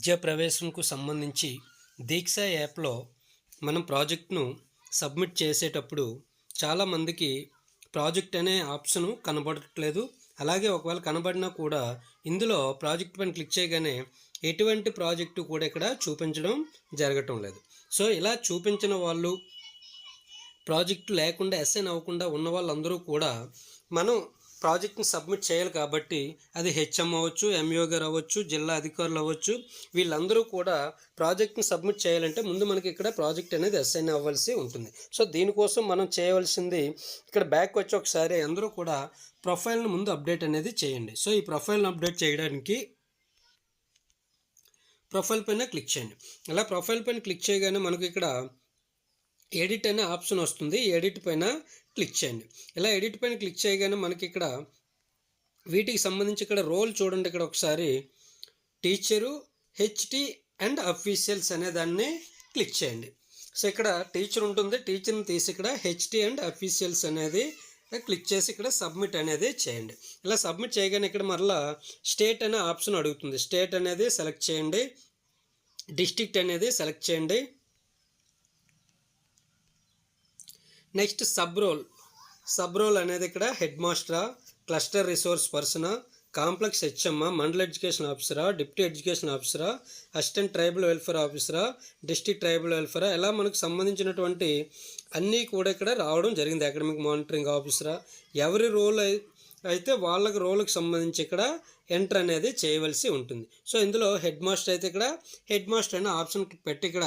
విద్యా ప్రవేశంకు సంబంధించి దీక్ష యాప్లో మనం ప్రాజెక్ట్ను సబ్మిట్ చేసేటప్పుడు చాలామందికి ప్రాజెక్ట్ అనే ఆప్షన్ కనబడట్లేదు. అలాగే ఒకవేళ కనబడినా కూడా ఇందులో ప్రాజెక్ట్ పైన క్లిక్ చేయగానే ఎటువంటి ప్రాజెక్టు కూడా ఇక్కడ చూపించడం జరగటం లేదు. సో ఇలా చూపించిన వాళ్ళు ప్రాజెక్టు లేకుండా అసైన్ అవ్వకుండా ఉన్న వాళ్ళందరూ కూడా మనం ప్రాజెక్ట్ని సబ్మిట్ చేయాలి కాబట్టి అది హెచ్ఎం అవ్వచ్చు ఎంఈఓ గారు అవ్వచ్చు జిల్లా అధికారులు అవ్వచ్చు వీళ్ళందరూ కూడా ప్రాజెక్ట్ని సబ్మిట్ చేయాలంటే ముందు మనకి ఇక్కడ ప్రాజెక్ట్ అనేది అసైన్ అవ్వాల్సి ఉంటుంది. సో దీనికోసం మనం చేయవలసింది ఇక్కడ బ్యాక్ వచ్చి ఒకసారి అందరూ కూడా ప్రొఫైల్ని ముందు అప్డేట్ అనేది చేయండి. సో ఈ ప్రొఫైల్ని అప్డేట్ చేయడానికి ప్రొఫైల్ పైన క్లిక్ చేయండి. అలా ప్రొఫైల్ పైన క్లిక్ చేయగానే మనకు ఇక్కడ ఎడిట్ అనే ఆప్షన్ వస్తుంది. ఎడిట్ పైన క్లిక్ చేయండి. ఇలా ఎడిట్ పైన క్లిక్ చేయగానే మనకి ఇక్కడ వీటికి సంబంధించి ఇక్కడ రోల్ చూడండి ఇక్కడ ఒకసారి. టీచరు హెచ్టి అండ్ అఫీషియల్స్ అనే దాన్ని క్లిక్ చేయండి. సో ఇక్కడ టీచర్ ఉంటుంది. టీచర్ని తీసి ఇక్కడ హెచ్టి అండ్ అఫీషియల్స్ అనేది క్లిక్ చేసి ఇక్కడ సబ్మిట్ అనేది చేయండి. ఇలా సబ్మిట్ చేయగానే ఇక్కడ మరలా స్టేట్ అనే ఆప్షన్ అడుగుతుంది. స్టేట్ అనేది సెలెక్ట్ చేయండి. డిస్టిక్ట్ అనేది సెలెక్ట్ చేయండి. Next sub role. Sub role అనేది ఇక్కడ హెడ్ మాస్టరా క్లస్టర్ రిసోర్స్ పర్సనా కాంప్లెక్స్ హెచ్ఎమ్ మండల్ ఎడ్యుకేషన్ ఆఫీసరా డిప్యూటీ ఎడ్యుకేషన్ ఆఫీసరా అసిస్టెంట్ ట్రైబల్ వెల్ఫేర్ ఆఫీసరా డిస్ట్రిక్ట్ ట్రైబల్ వెల్ఫేరా ఇలా మనకు సంబంధించినటువంటి అన్నీ కూడా ఇక్కడ రావడం జరిగింది. అకాడమిక్ మానిటరింగ్ ఆఫీసరా ఎవరి రోల్ అయితే వాళ్ళకి రోల్కి సంబంధించి ఇక్కడ ఎంటర్ అనేది చేయవలసి ఉంటుంది. సో ఇందులో హెడ్ మాస్టర్ అయితే ఇక్కడ హెడ్ మాస్టర్ అయిన ఆప్షన్ పెట్టి ఇక్కడ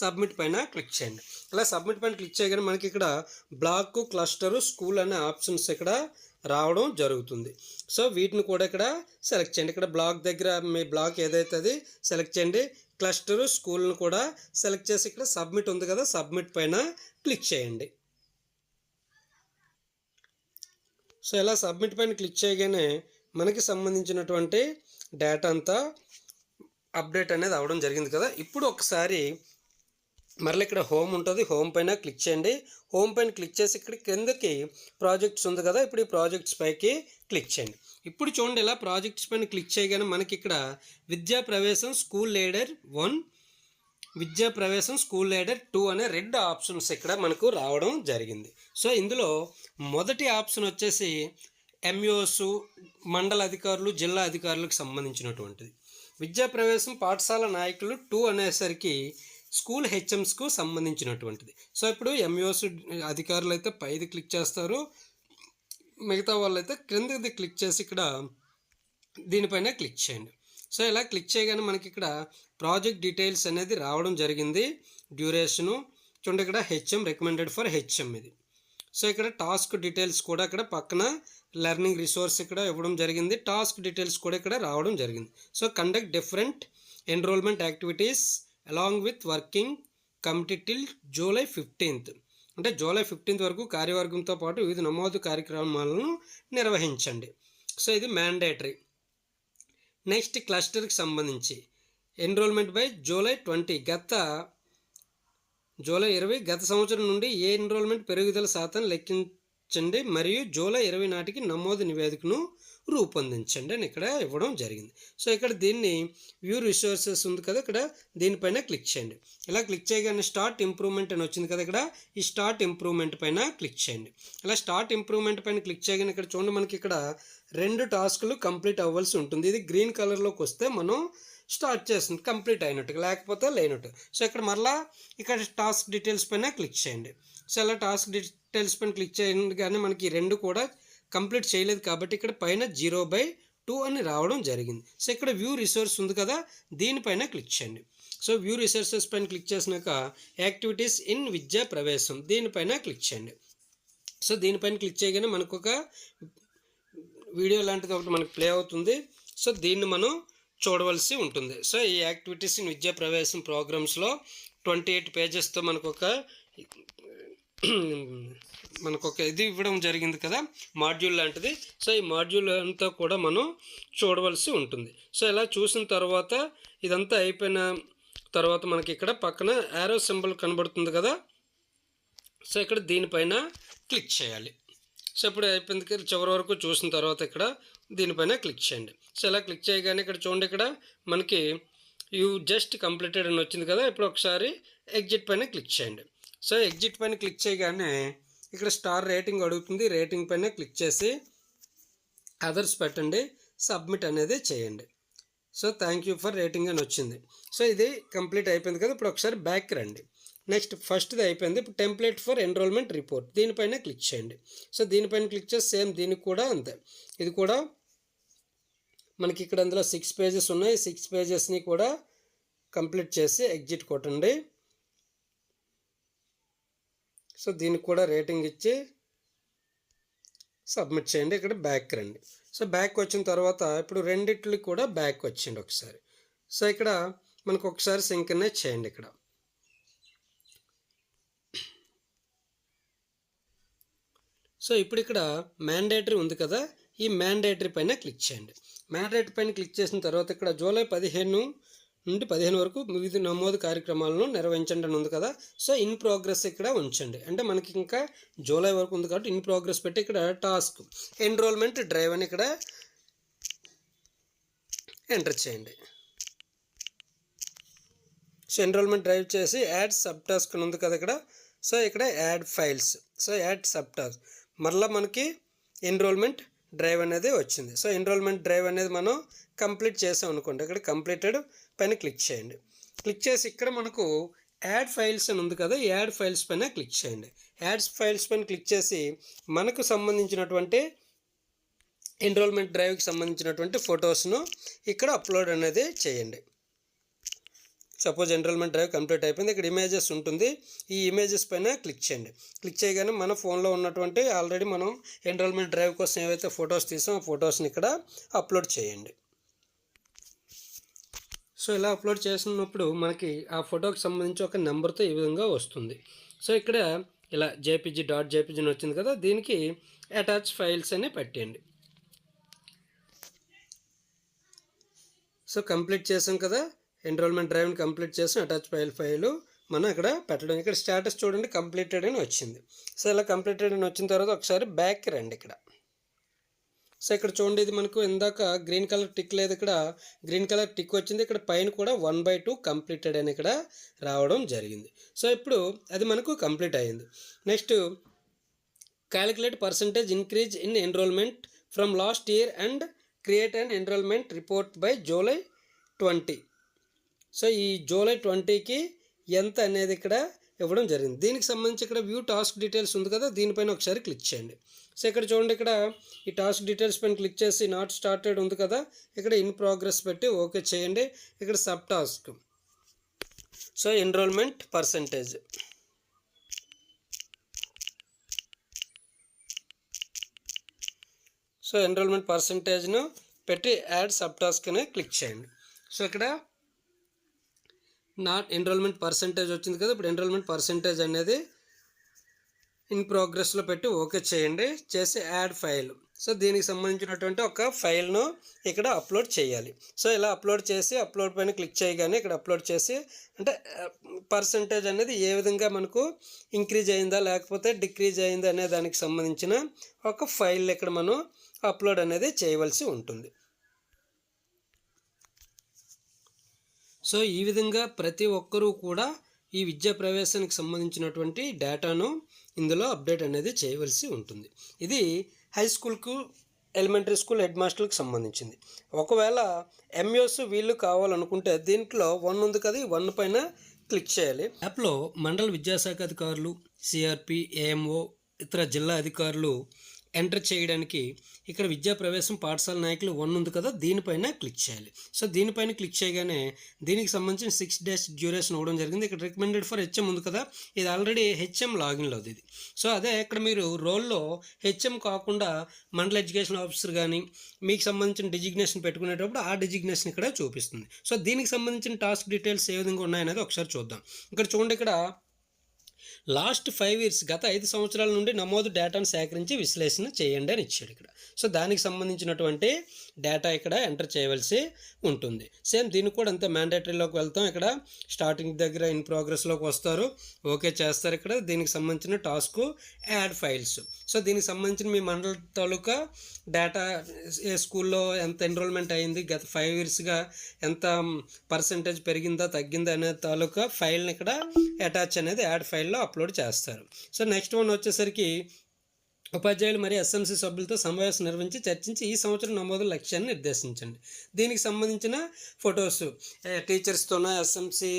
సబ్మిట్ పైన క్లిక్ చేయండి. ఇలా సబ్మిట్ పైన క్లిక్ చేయగానే మనకి ఇక్కడ బ్లాక్ క్లస్టరు స్కూల్ అనే ఆప్షన్స్ ఇక్కడ రావడం జరుగుతుంది. సో వీటిని కూడా ఇక్కడ సెలెక్ట్ చేయండి. ఇక్కడ బ్లాక్ దగ్గర మీ బ్లాక్ ఏదైతే అది సెలెక్ట్ చేయండి. క్లస్టరు స్కూల్ని కూడా సెలెక్ట్ చేసి ఇక్కడ సబ్మిట్ ఉంది కదా సబ్మిట్ పైన క్లిక్ చేయండి. సో ఇలా సబ్మిట్ పైన క్లిక్ చేయగానే మనకి సంబంధించినటువంటి డేటా అంతా అప్డేట్ అనేది అవ్వడం జరిగింది కదా. ఇప్పుడు ఒకసారి మరలా ఇక్కడ హోమ్ ఉంటుంది. హోమ్ పైన క్లిక్ చేయండి. హోమ్ పైన క్లిక్ చేసి ఇక్కడ కిందకి ప్రాజెక్ట్స్ ఉంది కదా. ఇప్పుడు ఈ ప్రాజెక్ట్స్ పైకి క్లిక్ చేయండి. ఇప్పుడు చూడండి ఇలా ప్రాజెక్ట్స్ పైన క్లిక్ చేయగానే మనకి ఇక్కడ విద్యా ప్రవేశం స్కూల్ లీడర్ వన్ విద్యా ప్రవేశం స్కూల్ లీడర్ టూ అనే రెండు ఆప్షన్స్ ఇక్కడ మనకు రావడం జరిగింది. సో ఇందులో మొదటి ఆప్షన్ వచ్చేసి ఎంఈఓస్ మండల అధికారులు జిల్లా అధికారులకు సంబంధించినటువంటిది. విద్యా ప్రవేశం పాఠశాల నాయకులు టూ అనేసరికి స్కూల్ హెచ్ఎంస్కు సంబంధించినటువంటిది. సో ఇప్పుడు ఎంఈఓస్ అధికారులు అయితే పైది క్లిక్ చేస్తారు. మిగతా వాళ్ళు అయితే క్రిందది క్లిక్ చేసి ఇక్కడ దీనిపైన క్లిక్ చేయండి. సో ఇలా క్లిక్ చేయగానే మనకి ఇక్కడ ప్రాజెక్ట్ డీటెయిల్స్ అనేది రావడం జరిగింది. డ్యూరేషను. చూడండి ఇక్కడ హెచ్ఎం రికమెండెడ్ ఫర్ హెచ్ఎం ఇది. సో ఇక్కడ టాస్క్ డీటెయిల్స్ కూడా ఇక్కడ పక్కన లెర్నింగ్ రిసోర్స్ ఇక్కడ ఇవ్వడం జరిగింది. టాస్క్ డీటెయిల్స్ కూడా ఇక్కడ రావడం జరిగింది. So conduct different enrolment activities along with working committee till July fifteenth. అంటే జూలై ఫిఫ్టీన్త్ వరకు కార్యవర్గంతో పాటు వివిధ నమోదు కార్యక్రమాలను నిర్వహించండి. సో ఇది మ్యాండేటరీ. నెక్స్ట్ క్లస్టర్కి సంబంధించి. ఎన్రోల్మెంట్ బై జూలై ట్వంటీ గత జూలై ఇరవై గత సంవత్సరం నుండి ఏ ఎన్రోల్మెంట్ పెరుగుదల శాతం లెక్కించండి మరియు జూలై ఇరవై నాటికి నమోదు నివేదికను రూపొందించండి అని ఇక్కడ ఇవ్వడం జరిగింది. సో ఇక్కడ దీన్ని వ్యూ రిసోర్సెస్ ఉంది కదా ఇక్కడ దీనిపైన క్లిక్ చేయండి. ఇలా క్లిక్ చేయగానే స్టార్ట్ ఇంప్రూవ్మెంట్ అని వచ్చింది కదా ఇక్కడ ఈ స్టార్ట్ ఇంప్రూవ్మెంట్ పైన క్లిక్ చేయండి. ఇలా స్టార్ట్ ఇంప్రూవ్మెంట్ పైన క్లిక్ చేయగానే ఇక్కడ చూడండి మనకి ఇక్కడ రెండు టాస్క్లు కంప్లీట్ అవ్వాల్సి ఉంటుంది. ఇది గ్రీన్ కలర్లోకి వస్తే మనం స్టార్ట్ చేస్తుంది కంప్లీట్ అయినట్టు లేకపోతే లేనట్టు. సో ఇక్కడ మరలా ఇక్కడ టాస్క్ డీటెయిల్స్ పైన క్లిక్ చేయండి. చాలా టాస్క్ డీటెయిల్స్ పైన క్లిక్ చేయండి కానీ మనకి రెండు కూడా కంప్లీట్ చేయలేదు కాబట్టి ఇక్కడ పైన జీరో బై టూ అని రావడం జరిగింది. సో ఇక్కడ వ్యూ రిసోర్స్ ఉంది కదా దీనిపైన క్లిక్ చేయండి. సో వ్యూ రిసోర్సెస్ పైన క్లిక్ చేసినాక యాక్టివిటీస్ ఇన్ విద్యా ప్రవేశం దీనిపైన క్లిక్ చేయండి. సో దీనిపైన క్లిక్ చేయగానే మనకు ఒక వీడియో లాంటిది ఒకటి మనకు ప్లే అవుతుంది. సో దీన్ని మనం చూడవలసి ఉంటుంది. సో ఈ యాక్టివిటీస్ ఇన్ విద్యా ప్రవేశం ప్రోగ్రామ్స్లో ట్వంటీ ఎయిట్ పేజెస్తో మనకు ఒక మనకు ఒక ఇది ఇవ్వడం జరిగింది కదా మాడ్యూల్ లాంటిది. సో ఈ మాడ్యూల్ అంతా కూడా మనం చూడవలసి ఉంటుంది. సో ఇలా చూసిన తర్వాత ఇదంతా అయిపోయిన తర్వాత మనకి ఇక్కడ పక్కన యారో సింబల్ కనబడుతుంది కదా. సో ఇక్కడ దీనిపైన క్లిక్ చేయాలి. సో ఇప్పుడు అయిపోయింది కదా, చివరి వరకు చూసిన తర్వాత ఇక్కడ దీనిపైన క్లిక్ చేయండి. సో ఇలా క్లిక్ చేయగానే ఇక్కడ చూడండి ఇక్కడ మనకి యూ జస్ట్ కంప్లీటెడ్ అని వచ్చింది కదా ఇప్పుడు ఒకసారి ఎగ్జిట్ పైన క్లిక్ చేయండి. సో ఎగ్జిట్ పైన క్లిక్ చేయగానే ఇక్కడ స్టార్ రేటింగ్ అడుగుతుంది. రేటింగ్ పైన క్లిక్ చేసి అదర్స్ పెట్టండి. సబ్మిట్ అనేది చేయండి. So thank you for rating అని వచ్చింది. సో ఇది కంప్లీట్ అయిపోయింది కదా. ఇప్పుడు ఒకసారి బ్యాక్ రండి. నెక్స్ట్ ఫస్ట్ది అయిపోయింది. ఇప్పుడు టెంప్లెట్ ఫర్ ఎన్రోల్మెంట్ రిపోర్ట్. దీనిపైన క్లిక్ చేయండి. సో దీనిపైన క్లిక్ చేసి సేమ్ దీనికి కూడా అంతే. ఇది కూడా మనకి ఇక్కడ అందులో సిక్స్ పేజెస్ ఉన్నాయి. సిక్స్ పేజెస్ని కూడా కంప్లీట్ చేసి ఎగ్జిట్ కొట్టండి. సో దీనికి కూడా రేటింగ్ ఇచ్చి సబ్మిట్ చేయండి. ఇక్కడ బ్యాక్ రండి. సో బ్యాక్ వచ్చిన తర్వాత ఇప్పుడు రెండిట్లకి కూడా బ్యాక్ వచ్చింది ఒకసారి. సో ఇక్కడ మనకు ఒకసారి సింకనైజ్ చేయండి ఇక్కడ. సో ఇప్పుడు ఇక్కడ మ్యాండేటరీ ఉంది కదా ఈ మ్యాండేటరీ పైన క్లిక్ చేయండి. మ్యాండేటరీ పైన క్లిక్ చేసిన తర్వాత ఇక్కడ జూలై పదిహేను నుండి పదిహేను వరకు వివిధ నమోదు కార్యక్రమాలను నిర్వహించండి అని ఉంది కదా. సో ఇన్ ప్రోగ్రెస్ ఇక్కడ ఉంచండి. అంటే మనకి ఇంకా జూలై వరకు ఉంది కాబట్టి ఇన్ ప్రోగ్రెస్ పెట్టి ఇక్కడ టాస్క్ ఎన్రోల్మెంట్ డ్రైవ్ అని ఇక్కడ ఎంటర్ చేయండి. సో ఎన్రోల్మెంట్ డ్రైవ్ చేసి యాడ్ సబ్ టాస్క్ అని ఉంది కదా ఇక్కడ. సో ఇక్కడ add files so add sub task మరలా మనకి ఎన్రోల్మెంట్ డ్రైవ్ అనేది వచ్చింది. సో ఎన్రోల్మెంట్ డ్రైవ్ అనేది మనం కంప్లీట్ చేసాం అనుకోండి. ఇక్కడ కంప్లీటెడ్ పైన క్లిక్ చేయండి. క్లిక్ చేసి ఇక్కడ మనకు యాడ్ ఫైల్స్ అని ఉంది కదా యాడ్ ఫైల్స్ పైన క్లిక్ చేయండి. యాడ్స్ ఫైల్స్ పైన క్లిక్ చేసి మనకు సంబంధించినటువంటి ఎన్రోల్మెంట్ డ్రైవ్కి సంబంధించినటువంటి ఫొటోస్ను ఇక్కడ అప్లోడ్ అనేది చేయండి. సపోజ్ ఎన్రోల్మెంట్ డ్రైవ్ కంప్లీట్ అయిపోయింది ఇక్కడ ఇమేజెస్ ఉంటుంది. ఈ ఇమేజెస్ పైన క్లిక్ చేయండి. క్లిక్ చేయగానే మన ఫోన్లో ఉన్నటువంటి ఆల్రెడీ మనం ఎన్రోల్మెంట్ డ్రైవ్ కోసం ఏవైతే ఫొటోస్ తీసామో ఆ ఫొటోస్ని ఇక్కడ అప్లోడ్ చేయండి. సో ఇలా అప్లోడ్ చేసినప్పుడు మనకి ఆ ఫోటోకి సంబంధించి ఒక నెంబర్తో ఈ విధంగా వస్తుంది. సో ఇక్కడ ఇలా జేపీజీ డాట్ జేపీజీ అని వచ్చింది కదా దీనికి అటాచ్ ఫైల్స్ అని పెట్టండి సో కంప్లీట్ చేసాం కదా ఎన్రోల్మెంట్ డ్రైవ్ని కంప్లీట్ చేసాం అటాచ్ ఫైల్ ఫైలు మనం ఇక్కడ పెట్టడం. ఇక్కడ స్టేటస్ చూడండి కంప్లీటెడ్ అని వచ్చింది. సో ఇలా కంప్లీటెడ్ అని వచ్చిన తర్వాత ఒకసారి బ్యాక్ రండి ఇక్కడ. సో ఇక్కడ చూడండి ఇది మనకు ఇందాక గ్రీన్ కలర్ టిక్ లేదు ఇక్కడ. గ్రీన్ కలర్ టిక్ వచ్చింది. ఇక్కడ పైన కూడా వన్ బై టూ కంప్లీటెడ్ అని ఇక్కడ రావడం జరిగింది. సో ఇప్పుడు అది మనకు కంప్లీట్ అయింది. Next calculate percentage increase in enrolment from last year and create and enrolment report by July twenty. So ఈ జూలై ట్వంటీకి ఎంత అనేది ఇక్కడ ఇవ్వడం జరిగింది. దీనికి సంబంధించి ఇక్కడ వ్యూ టాస్క్ డీటెయిల్స్ ఉంది కదా దీనిపైన ఒకసారి క్లిక్ చేయండి. సో ఇక్కడ చూడండి ఇక్కడ ఈ టాస్క్ డీటెయిల్స్ పైన క్లిక్ చేసి నాట్ స్టార్టెడ్ ఉంది కదా ఇక్కడ ఇన్ ప్రోగ్రెస్ పెట్టి ఓకే చేయండి. ఇక్కడ sub task. So enrolment percentage. So enrolment పర్సంటేజ్ను పెట్టి యాడ్ సబ్ టాస్క్ అని క్లిక్ చేయండి. సో ఇక్కడ నాట్ ఎన్రోల్మెంట్ పర్సంటేజ్ వచ్చింది కదా ఇప్పుడు ఎన్రోల్మెంట్ పర్సంటేజ్ అనేది ఇన్ ప్రోగ్రెస్లో పెట్టి ఓకే చేయండి చేసి యాడ్ ఫైల్ సో దీనికి సంబంధించినటువంటి ఒక ఫైల్ను ఇక్కడ అప్లోడ్ చేయాలి. సో ఇలా అప్లోడ్ చేసి అప్లోడ్ పైన క్లిక్ చేయగానే ఇక్కడ అప్లోడ్ చేసి అంటే పర్సంటేజ్ అనేది ఏ విధంగా మనకు ఇంక్రీజ్ అయిందా లేకపోతే డిక్రీజ్ అయిందా అనే దానికి సంబంధించిన ఒక ఫైల్ ఇక్కడ మనం అప్లోడ్ అనేది చేయవలసి ఉంటుంది. సో ఈ విధంగా ప్రతి ఒక్కరూ కూడా ఈ విద్యా ప్రవేశానికి సంబంధించినటువంటి డేటాను ఇందులో అప్డేట్ అనేది చేయవలసి ఉంటుంది. ఇది హై స్కూల్కు ఎలిమెంటరీ స్కూల్ హెడ్ మాస్టర్కి సంబంధించింది. ఒకవేళ ఎంయోస్ వీళ్ళు కావాలనుకుంటే దీంట్లో వన్ ఉంది కదా ఈ వన్ పైన క్లిక్ చేయాలి. యాప్లో మండల విద్యాశాఖ అధికారులు సిఆర్పి ఏఎంఓ ఇతర జిల్లా అధికారులు ఎంటర్ చేయడానికి ఇక్కడ విద్యా ప్రవేశం పాఠశాల నాయకులు వన్ ఉంది కదా దీనిపైన క్లిక్ చేయాలి. సో దీనిపైన క్లిక్ చేయగానే దీనికి సంబంధించిన సిక్స్ డేస్ డ్యూరేషన్ ఇవ్వడం జరిగింది. ఇక్కడ రికమెండెడ్ ఫర్ హెచ్ఎం ఉంది కదా ఇది ఆల్రెడీ హెచ్ఎం లాగిన్లో ఇది. సో అదే ఇక్కడ మీరు రోల్లో హెచ్ఎం కాకుండా మండల ఎడ్యుకేషన్ ఆఫీసర్ కానీ మీకు సంబంధించిన డిజిగ్నేషన్ పెట్టుకునేటప్పుడు ఆ డిజిగ్నేషన్ ఇక్కడ చూపిస్తుంది. సో దీనికి సంబంధించిన టాస్క్ డీటెయిల్స్ ఏ విధంగా ఉన్నాయనేది ఒకసారి చూద్దాం. ఇక్కడ చూడండి ఇక్కడ లాస్ట్ ఫైవ్ ఇయర్స్ గత ఐదు సంవత్సరాల నుండి నమోదు డేటాను సేకరించి విశ్లేషణ చేయండి అని ఇచ్చాడు ఇక్కడ. సో దానికి సంబంధించినటువంటి డేటా ఇక్కడ ఎంటర్ చేయవలసి ఉంటుంది. సేమ్ దీనికి కూడా అంతే మ్యాండేటరీలోకి వెళ్తాం. ఇక్కడ స్టార్టింగ్ దగ్గర ఇన్ ప్రోగ్రెస్లోకి వస్తారు. ఓకే చేస్తారు ఇక్కడ. దీనికి సంబంధించిన టాస్క్ యాడ్ ఫైల్స్. సో దీనికి సంబంధించిన మీ మండల తాలూకా డేటా ఏ స్కూల్లో ఎంత ఎన్రోల్మెంట్ అయింది గత ఫైవ్ ఇయర్స్గా ఎంత పర్సంటేజ్ పెరిగిందా తగ్గిందా అనే తాలూకా ఫైల్ని ఇక్కడ అటాచ్ అనేది యాడ్ ఫైల్లో అప్లోడ్ చేస్తారు. సో నెక్స్ట్ వన్ వచ్చేసరికి ఉపాధ్యాయులు మరియు ఎస్ఎంసీ సభ్యులతో సమావేశం నిర్వహించి చర్చించి ఈ సంవత్సరం నమోదు లక్ష్యాన్ని నిర్దేశించండి. దీనికి సంబంధించిన ఫొటోస్ టీచర్స్తోన ఎస్ఎంసీ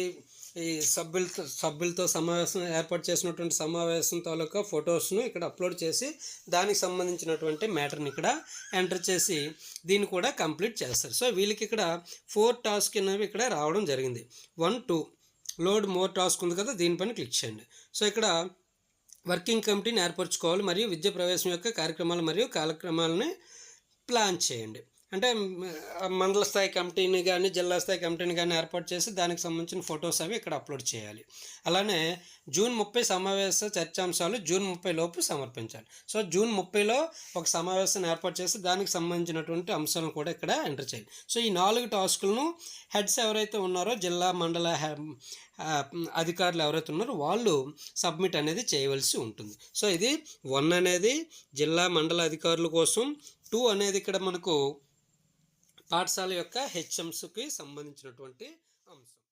ఈ సభ్యులతో సభ్యులతో సమావేశం ఏర్పాటు చేసినటువంటి సమావేశం తాలూకా ఫొటోస్ను ఇక్కడ అప్లోడ్ చేసి దానికి సంబంధించినటువంటి మ్యాటర్ని ఇక్కడ ఎంటర్ చేసి దీన్ని కూడా కంప్లీట్ చేస్తారు. సో వీళ్ళకి ఇక్కడ ఫోర్ టాస్క్ అనేవి ఇక్కడ రావడం జరిగింది. One two load more task ఉంది కదా దీనిపైన క్లిక్ చేయండి. సో ఇక్కడ వర్కింగ్ కమిటీని ఏర్పరచుకోవాలి మరియు విద్య ప్రవేశం యొక్క కార్యక్రమాలు మరియు కార్యక్రమాలని ప్లాన్ చేయండి. అంటే మండల స్థాయి కమిటీని కానీ జిల్లా స్థాయి కమిటీని కానీ ఏర్పాటు చేసి దానికి సంబంధించిన ఫొటోస్ అవి ఇక్కడ అప్లోడ్ చేయాలి. అలానే జూన్ ముప్పై సమావేశ చర్చాంశాలు జూన్ ముప్పై లోపు సమర్పించాలి. సో జూన్ ముప్పైలో ఒక సమావేశాన్ని ఏర్పాటు చేసి దానికి సంబంధించినటువంటి అంశాలను కూడా ఇక్కడ ఎంటర్ చేయాలి. సో ఈ నాలుగు టాస్కులను హెడ్స్ ఎవరైతే ఉన్నారో జిల్లా మండల అధికారులు ఎవరైతే ఉన్నారో వాళ్ళు సబ్మిట్ అనేది చేయవలసి ఉంటుంది. సో ఇది వన్ అనేది జిల్లా మండల అధికారుల కోసం. టూ అనేది ఇక్కడ మనకు పాఠశాల యొక్క హెచ్ఎంస్కి సంబంధించినటువంటి